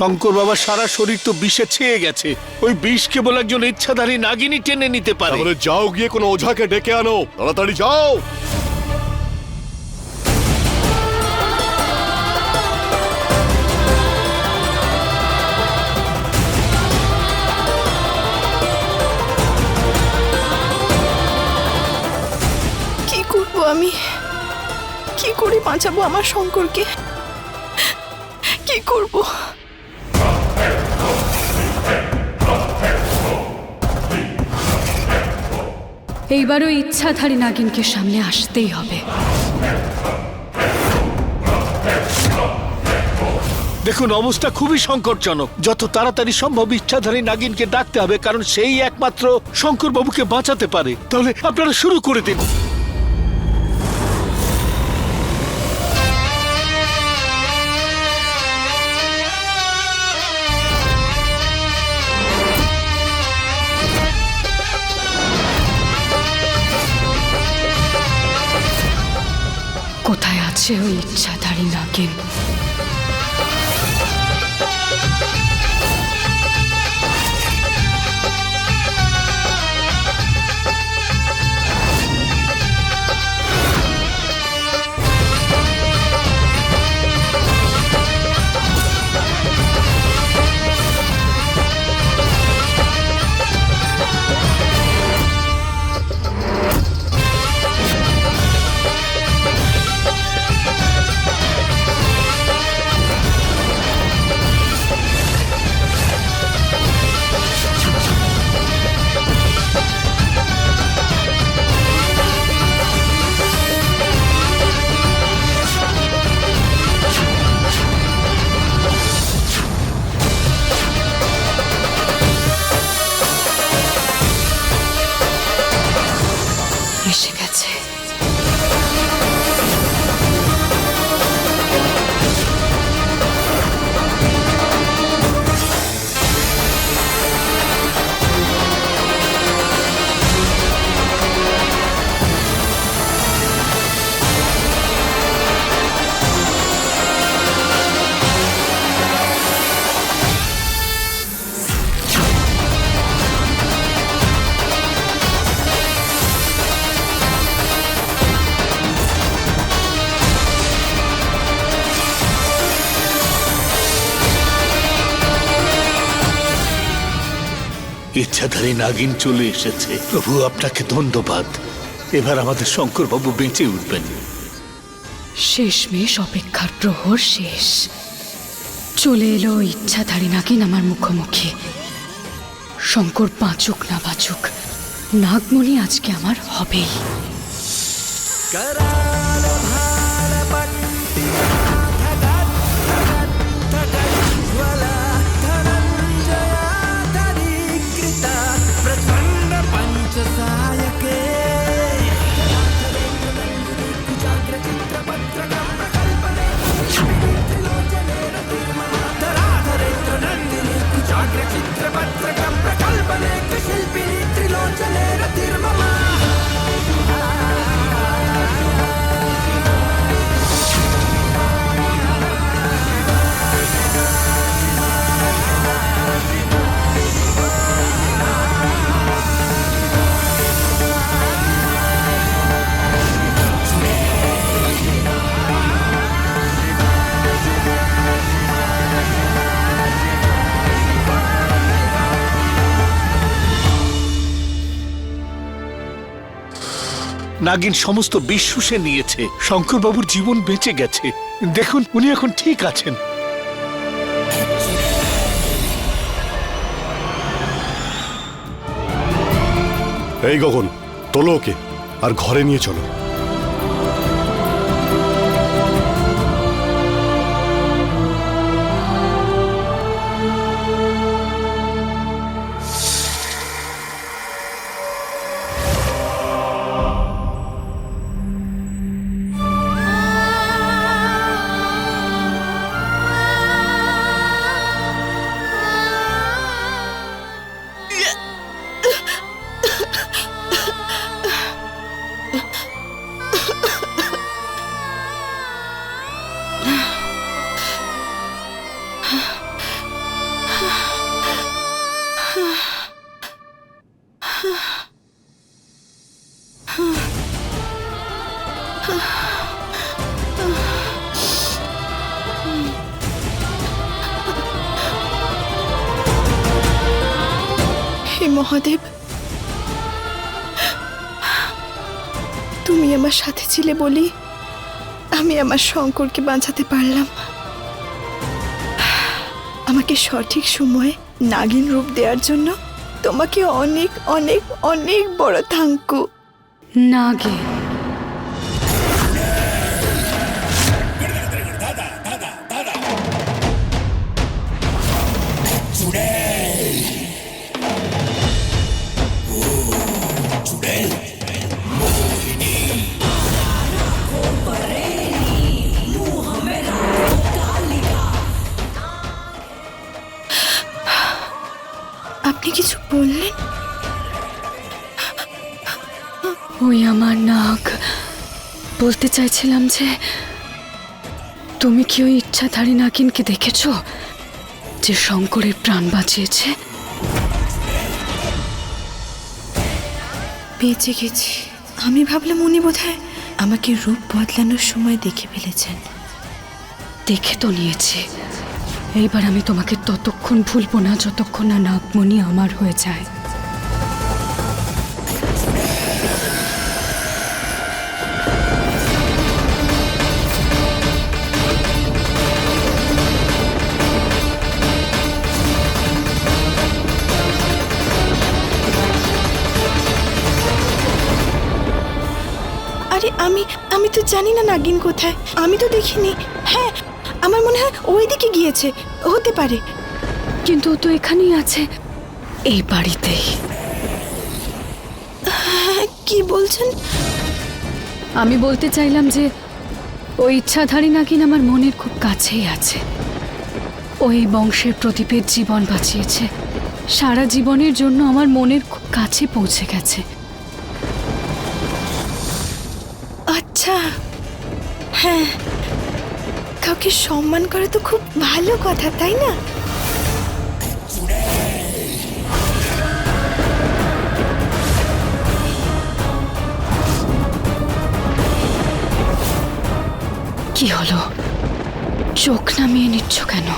শঙ্কর বাবা সারা শরীর তো বিষে ছেয়ে গেছে। ওই বিষ কেবল একজন ইচ্ছাধারী নাগিনী টেনে নিতে পারে। তাহলে যাও গিয়ে কোনো ওঝাকে ডেকে আনো। তাড়াতাড়ি যাও। কি করব আমি? কি করে বাঁচাবো আমার শঙ্করকে? কি করব? এইবারও ইচ্ছাধারী নাগিনকে সামনে আসতেই হবে। দেখুন, অবস্থা খুবই সংকটজনক। যত তাড়াতাড়ি সম্ভব ইচ্ছাধারী নাগিনকে ডাকতে হবে, কারণ সেই একমাত্র শঙ্কর বাবুকে বাঁচাতে পারে। তাহলে আপনারা শুরু করে দিন। কোথায় আছে ওই ইচ্ছাধারী নাগিন এসে ইচ্ছাধারী নাগিন চলে এসেছে। প্রভু আপনাকে ধন্যবাদ। এবার আমাদের শঙ্কর বাবু বেঁচে উঠবেন। শেষমেশ অপেক্ষার প্রহর শেষ। চলে এলো ইচ্ছাধারী নাগিন আমার মুখোমুখি। শঙ্কর বাঁচুক না বাঁচুক নাগমণি আজকে আমার হবেই। নাগিন সমস্ত বিষ নিয়েছে। শঙ্করবাবুর জীবন বেঁচে গেছে। দেখুন, উনি এখন ঠিক আছেন। এই গগন, তোলো ওকে, আর ঘরে নিয়ে চলো। তুমি আমার সাথে ছিলে বলি আমি আমার শঙ্করকে বাঁচাতে পারলাম। আমাকে সঠিক সময়ে নাগিন রূপ দেওয়ার জন্য তোমাকে অনেক অনেক অনেক বড় থাঙ্কু নাগে আপনি কিছু বললেন ওই আমার নাক। বলতে চাইছিলাম যে তুমি কি ওই ইচ্ছাধারী নাকিনকে দেখেছ যে শঙ্করের প্রাণ বাঁচিয়েছে? বেঁচে গেছি। আমি ভাবলাম উনি বোধহয় আমাকে রূপ বদলানোর সময় দেখে ফেলেছেন। দেখে তো নিয়েছি। এইবার আমি তোমাকে ততক্ষণ ভুলবো না যতক্ষণ না নাগমণি আমার হয়ে যায়। আরে আমি আমি তো জানি না নাগিন কোথায়। আমি তো দেখিনি। হ্যাঁ আমার মনে হয় ওই দিকে গিয়েছে। হতে পারে। কিন্তু ও তো এখানেই আছে। এই বাড়িতেই হ্যাঁ, কি বলছেন? আমি বলতে চাইলাম যে ওই ইচ্ছাধারী নাকিন আমার মনের খুব কাছেই আছে। ওই বংশের প্রদীপের জীবন বাঁচিয়েছে। সারা জীবনের জন্য আমার মনের খুব কাছে পৌঁছে গেছে। আচ্ছা। হ্যাঁ কাউকে সম্মান করা তো খুব ভালো কথা, তাই না? কি হলো? চোখ নামিয়ে নিচ্ছ কেন?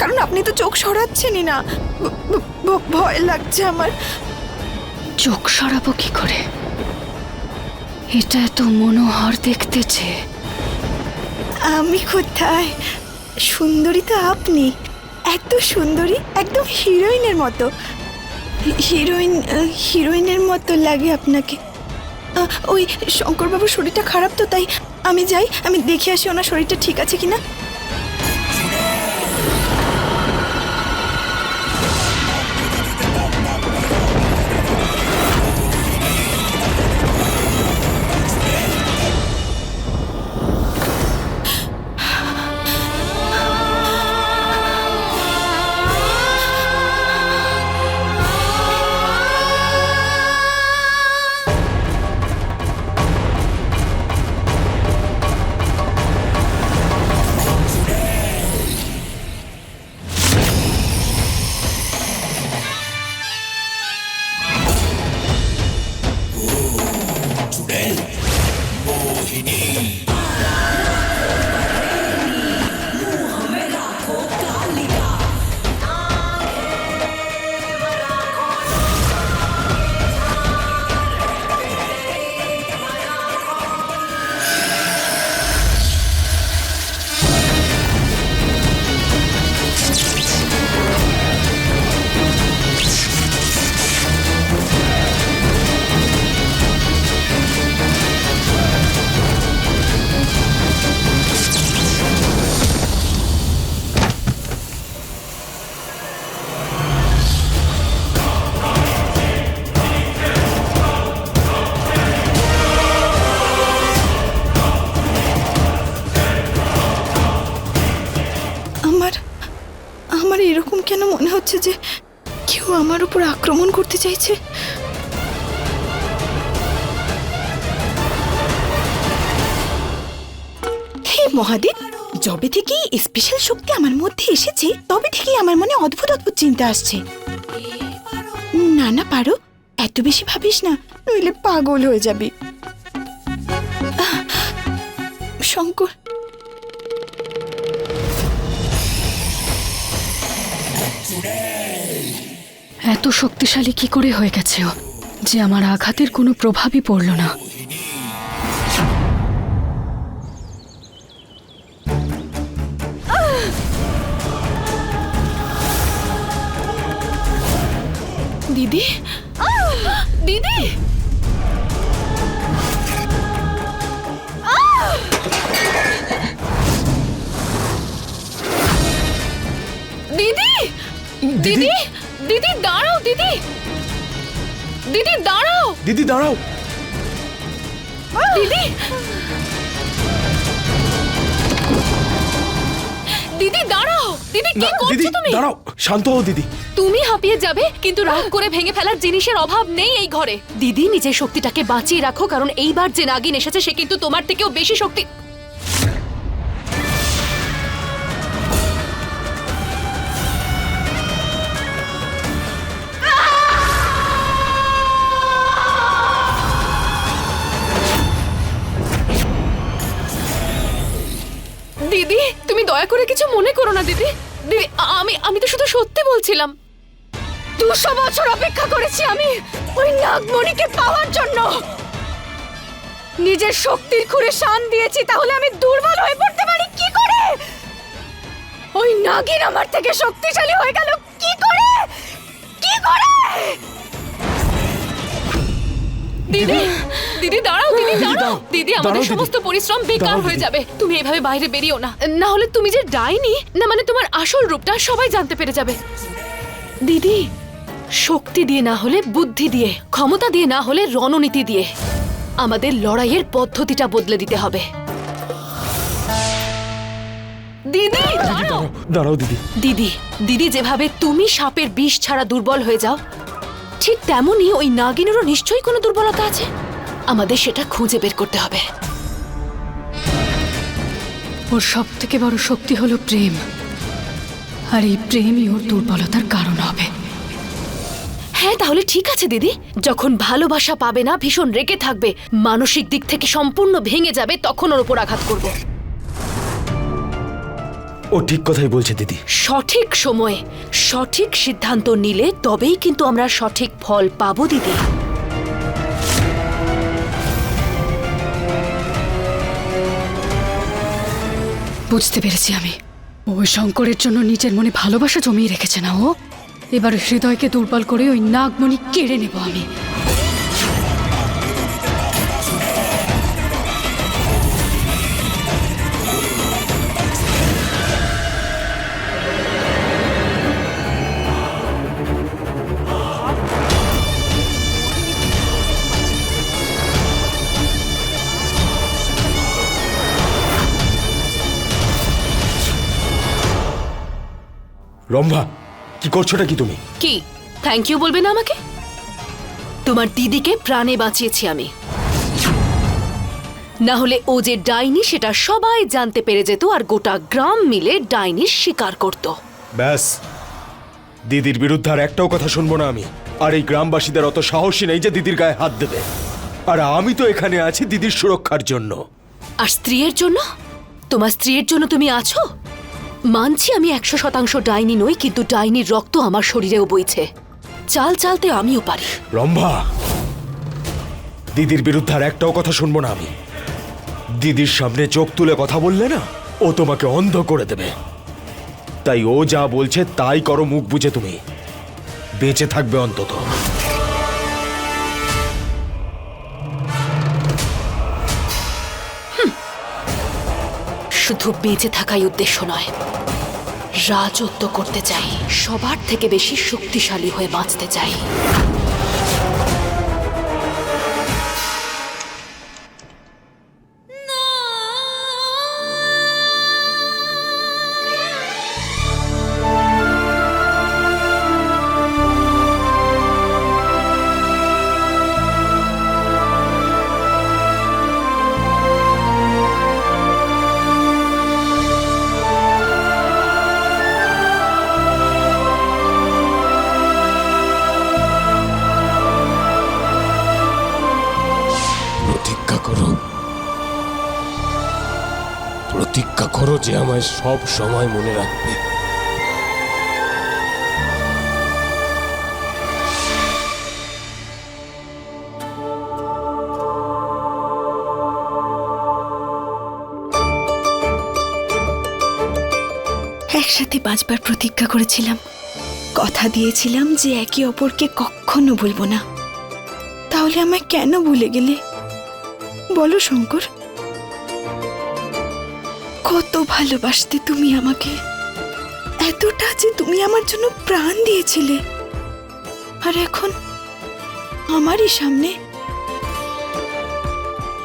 কারণ আপনি তো চোখ সরাচ্ছেনই না। ভয় লাগছে আমার। চোখ সরাবো কি করে? এটা এত মনোহর দেখতেছে। আমি কোথায়? সুন্দরী তো আপনি। এত সুন্দরী, একদম হিরোইনের মতো। হিরোইন, হিরোইনের মতো লাগে আপনাকে। ওই শঙ্করবাবুর শরীরটা খারাপ তো, তাই আমি যাই, আমি দেখে আসি ওনার শরীরটা ঠিক আছে কিনা। করতে চাইছে? হে মহাদেব, যবে থেকেই স্পেশাল শক্তি আমার মধ্যে এসেছে, তবে থেকেই আমার মনে অদ্ভুত অদ্ভুত চিন্তা আসছে। না না, পারো, এত বেশি ভাবিস না, নইলে পাগল হয়ে যাবি। শঙ্কর। এত শক্তিশালী কি করে হয়ে গেছে ও? যে আমার আঘাতের কোনো প্রভাবই পড়ল না। দিদি? দিদি? দিদি? দিদি? দিদি। দিদি দাঁড়াও। দিদি দাঁড়াও। দিদি। দিদি দাঁড়াও। দিদি কি করছ তুমি? দাঁড়াও। শান্ত হও দিদি। তুমি হাঁপিয়ে যাবে কিন্তু রাগ করে ভেঙে ফেলার জিনিসের অভাব নেই এই ঘরে। দিদি নিজের শক্তিটাকে বাঁচিয়ে রাখো কারণ এইবার যে নাগিন এসেছে সে কিন্তু তোমার থেকেও বেশি শক্তি দয়া করে কিছু মনে করো না, দিদি। দিদি, আমি আমি তো শুধু সত্যি বলছিলাম। দুশো বছর অপেক্ষা করেছি আমি ওই নাগমণিকে পাওয়ার জন্য। নিজের শক্তির খুঁড়ে শান দিয়েছি, তাহলে আমি দুর্বল হয়ে পড়তে পারি, কি করে? ওই নাগিন আমার থেকে শক্তিশালী হয়ে গেল, কি করে? কি করে? দিদি দিদি দাঁড়াও দিদি দাঁড়াও। দাঁড়াও। দিদি আমাদের সমস্ত পরিশ্রম বেকার হয়ে যাবে। তুমি এভাবে বাইরে বেরিও না। না হলে তুমি যে ডাইনি না মানে তোমার আসল রূপটা সবাই জানতে পেরে যাবে। দিদি শক্তি দিয়ে না হলে বুদ্ধি দিয়ে ক্ষমতা দিয়ে না হলে রণনীতি দিয়ে আমাদের লড়াইয়ের পদ্ধতিটা বদলে দিতে হবে। দিদি দাঁড়াও দাঁড়াও দিদি। দিদি দিদি যেভাবে তুমি সাপের বিষ ছাড়া দুর্বল হয়ে যাও ঠিক তেমনই ওই নাগিনেরও নিশ্চয়ই কোনো দুর্বলতা আছে। আমাদের সেটা খুঁজে বের করতে হবে। ওর সব থেকে বড় শক্তি হলো প্রেম। আর এই প্রেমই ওর দুর্বলতার কারণ হবে। হ্যাঁ তাহলে ঠিক আছে দিদি। যখন ভালোবাসা পাবে না ভীষণ রেগে থাকবে মানসিক দিক থেকে সম্পূর্ণ ভেঙে যাবে তখন ওর উপর আঘাত করব। ও ঠিক কথাই বলছে, দিদি। সঠিক সময়ে সঠিক সিদ্ধান্ত নিলে তবেই কিন্তু আমরা সঠিক ফল পাবো, দিদি। বুঝতে পেরেছি আমি। ওই শঙ্করের জন্য নিজের মনে ভালোবাসা জমিয়ে রেখেছে না ও? এবার হৃদয়কে দুর্বল করে ওই নাগমণি কেড়ে নেব আমি। রম্ভা কি করছোটা কি তুমি? কি? থ্যাংক ইউ বলবে না আমাকে? তোমার দিদিকে প্রাণে বাঁচিয়েছি আমি। না হলে ও যে ডাইনি সেটা সবাই জানতে পেরে যেত আর গোটা গ্রাম মিলে ডাইনির শিকার করত। ব্যাস দিদির বিরুদ্ধে আর একটাও কথা শুনব না আমি। আর এই গ্রামবাসীদের অত সাহসী নেই যে দিদির গায়ে হাত দেবে। আর আমি তো এখানে আছি দিদির সুরক্ষার জন্য। আর স্ত্রীর জন্য? তোমার স্ত্রীর জন্য তুমি আছো? মানছি আমি একশো শতাংশ ডাইনি নই, কিন্তু ডাইনির রক্ত আমার শরীরেও বইছে। চাল চালতে আমিও পারি। রম্ভা! দিদির বিরুদ্ধে আর একটাও কথা শুনব না আমি। দিদির সামনে চোখ তুলে কথা বললে না, ও তোমাকে অন্ধ করে দেবে। তাই ও যা বলছে তাই করো মুখ বুঝে তুমি। বেঁচে থাকবে অন্তত। শুধু বেঁচে থাকাই উদ্দেশ্য নয়। রাজত্ব করতে চাই। সবার থেকে বেশি শক্তিশালী হয়ে বাঁচতে চাই। যে আমায় সব সময় মনে রাখবে। একসাথে পাঁচবার প্রতিজ্ঞা করেছিলাম। কথা দিয়েছিলাম যে একে অপরকে কখনো ভুলবো না। তাহলে আমায় কেন ভুলে গেলে? বলো, শঙ্কর। কত ভালোবাসতে তুমি আমাকে। এতটা যে তুমি আমার জন্য প্রাণ দিয়েছিলে। আর এখন আমারই সামনে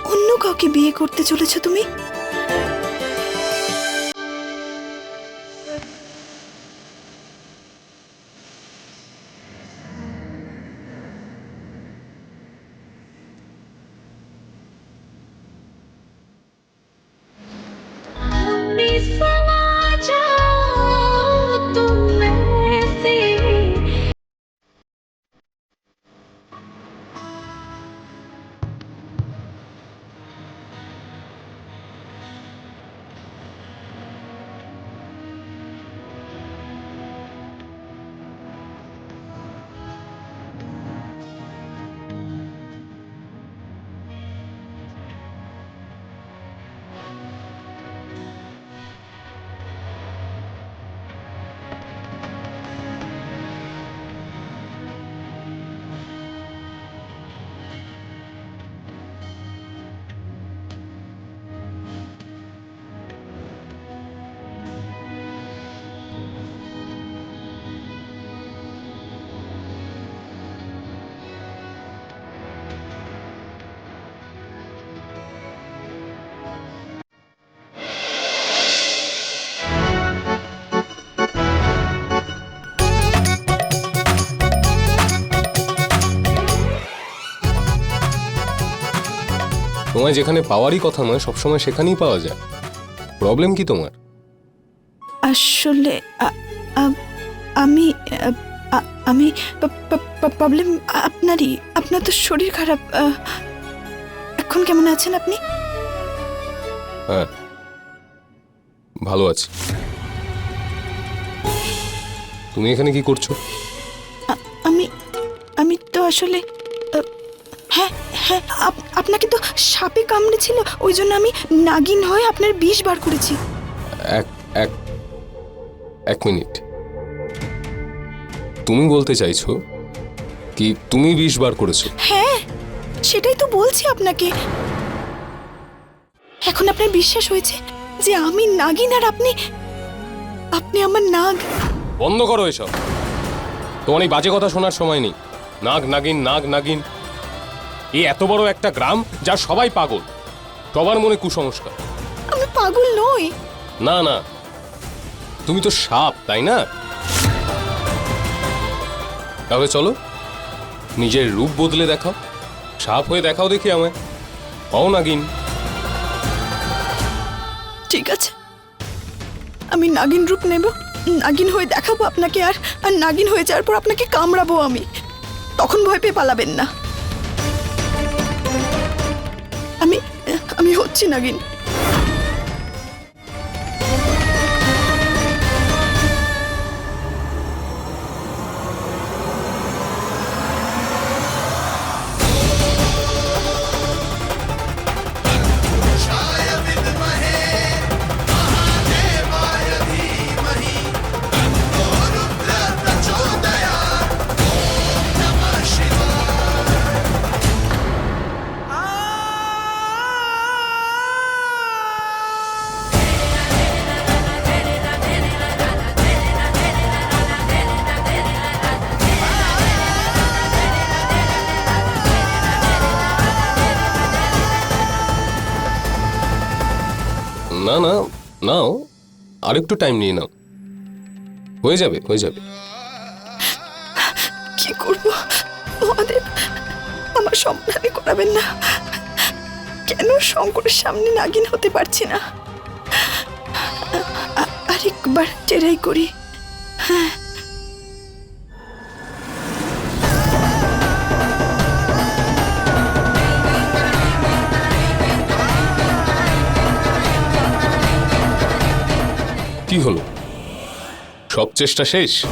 অন্য কাউকে বিয়ে করতে চলেছ তুমি? তোমায় যেখানে পাওয়ারই কথা নয় সবসময় সেখানেই পাওয়া যায়। প্রবলেম কি তোমার? আসলে আমি আমি প্রবলেম আপনারই। আপনার তো শরীর খারাপ এখন কেমন আছেন আপনি? হ্যাঁ ভালো আছি। তুমি এখানে কি করছ? আমি আমি তো আসলে হ্যাঁ হ্যাঁ আপ- আপনাকে তো সাপে কামড়েছিল ওই জন্য আমি নাগিন হয়ে আপনার বিষ বার করেছি। এক এক এক মিনিট। তুমি বলতে চাইছো কি তুমি বিষ বার করেছ? হ্যাঁ সেটাই তো বলছি আপনাকে। এখন আপনার বিশ্বাস হয়েছে যে আমি নাগিন আর আপনি আপনি আমার নাগ। বন্ধ করো এসব। তোমার এই বাজে কথা শোনার সময় নেই। নাগ নাগিন নাগ নাগিন। এই এত বড় একটা গ্রাম যা সবাই পাগল। সবার মনে কুসংস্কার। আমি পাগল নই। না না। তুমি তো সাপ তাই না? তাহলে চলো নিজের রূপ বদলে দেখাও। সাপ হয়ে দেখাও দেখি আমায়। পাও নাগিন। ঠিক আছে। আমি নাগিন রূপ নেব। নাগিন হয়ে দেখাবো আপনাকে আর আর নাগিন হয়ে যাওয়ার পর আপনাকে কামড়াবো আমি। তখন ভয় পেয়ে পালাবেন না। আমি হচ্ছি নাগিন আরেকটু টাইম নিয়ে নাও। হয়ে যাবে হয়ে যাবে। কি করব? মহাদেব, আমার সম্মানে করাবেন না। কেন শঙ্করের সামনে নাগিন হতে পারছি না? আরেকবার টেরাই করি। হ্যাঁ। কি হলো? সব চেষ্টা শেষ?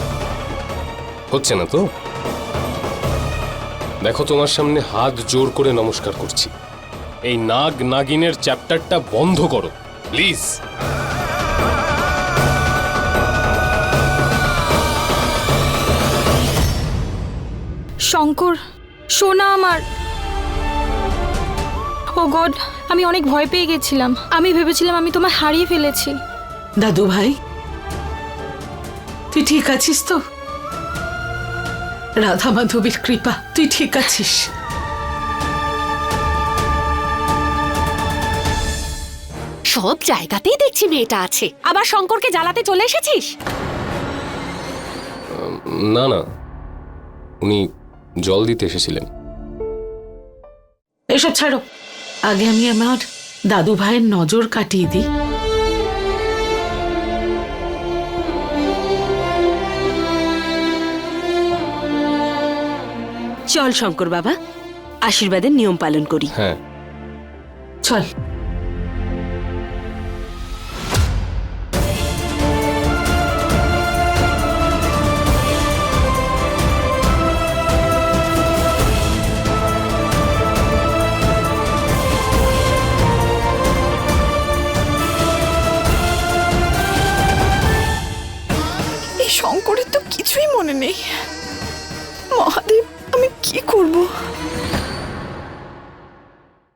হচ্ছে না তো? দেখো তোমার সামনে হাত জোর করে নমস্কার করছি। এই নাগ নাগিনের চ্যাপ্টারটা বন্ধ করো, প্লিজ। শঙ্কর, সোনা আমার। ও গড, আমি অনেক ভয় পেয়ে গেছিলাম। আমি ভেবেছিলাম আমি তোমায় হারিয়ে ফেলেছি। দাদু ভাই তুই ঠিক আছিস তো? রাধা মাধবীর কৃপা তুই ঠিক আছিস? সব জায়গাতেই দেখছি মেয়েটা আছে। আবার শঙ্করকে জ্বালাতে চলে এসেছিস? না না। উনি জল দিতে এসেছিলেন। এসব ছাড়ো। আগে আমি আমার দাদু ভাইয়ের নজর কাটিয়ে দিই। চল শঙ্কর বাবা আশীর্বাদের নিয়ম পালন করি। হ্যাঁ। চল। কি করব?